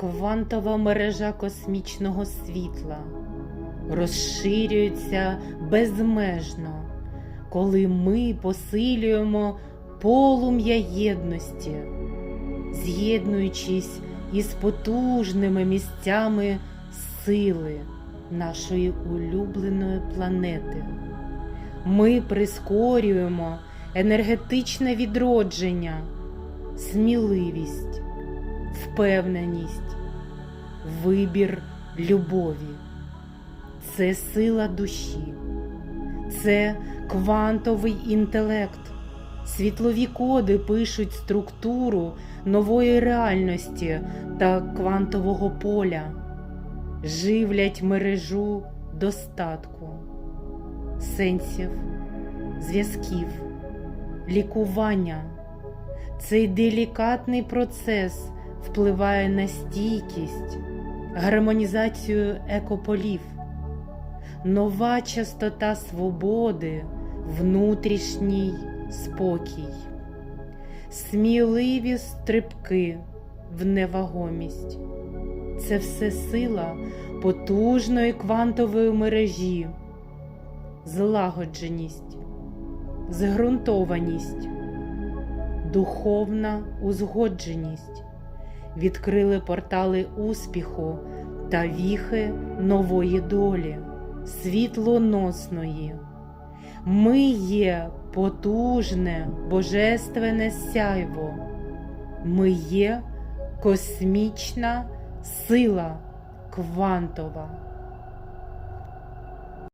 квантова мережа космічного світла розширюється безмежно, коли ми посилюємо полум'я єдності, з'єднуючись із потужними місцями сили нашої улюбленої планети. Ми прискорюємо енергетичне відродження, сміливість, впевненість, вибір любові. Це сила душі, це квантовий інтелект. Світлові коди пишуть структуру нової реальності та квантового поля, живлять мережу достатку, сенсів, зв'язків, лікування. Цей делікатний процес впливає на стійкість, гармонізацію екополів, нова частота свободи, внутрішній спокій, сміливі стрибки в невагомість. Це все сила потужної квантової мережі, злагодженість, зґрунтованість, духовна узгодженість відкрили портали успіху та віхи нової долі, світлоносної. Ми є потужне божественне сяйво. Ми є космічна сила квантова.